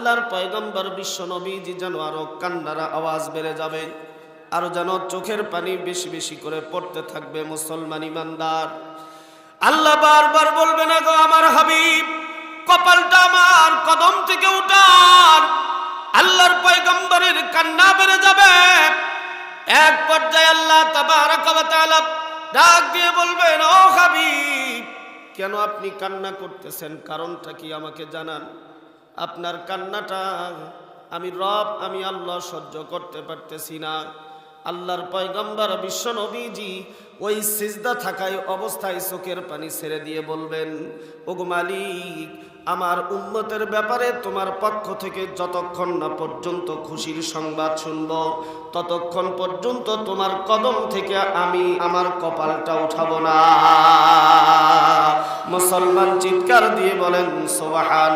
আল্লাহর পয়গম্বর বিশ্ব নবীজি যেন আরও কান্নারা আওয়াজ বেড়ে যাবে, আরও যেন চোখের পানি বেশি বেশি করে পড়তে থাকবে মুসলমান ইমানদার। আল্লাহ বারবার বলবে না গো আমার হাবিব, কপালটা আমার, কদম থেকে উঠান। আল্লাহর পয়গম্বরের কান্না বেড়ে যাবে। এক পর্যায়ে আল্লাহ তাআলা ডাক দিয়ে বলবেন, ও হাবিব, কেন আপনি কান্না করতেছেন? কারণটা কি আমাকে জানান? আপনার কান্নাটা, আমি রব, আমি আল্লাহ সহ্য করতে পারতেছি না। আল্লাহর পয়গম্বর বিশ্ব নবীজি ওই সিজদা থাকায় অবস্থায় চোখের পানি ছেড়ে দিয়ে বলবেন, ওগো মালিক, আমার উন্মতের ব্যাপারে তোমার পক্ষ থেকে যতক্ষণ না পর্যন্ত খুশির সংবাদ শুনব, ততক্ষণ পর্যন্ত তোমার কদম থেকে আমি আমার কপালটা উঠাবো না। চিৎকার দিয়ে বলেন সোবাহান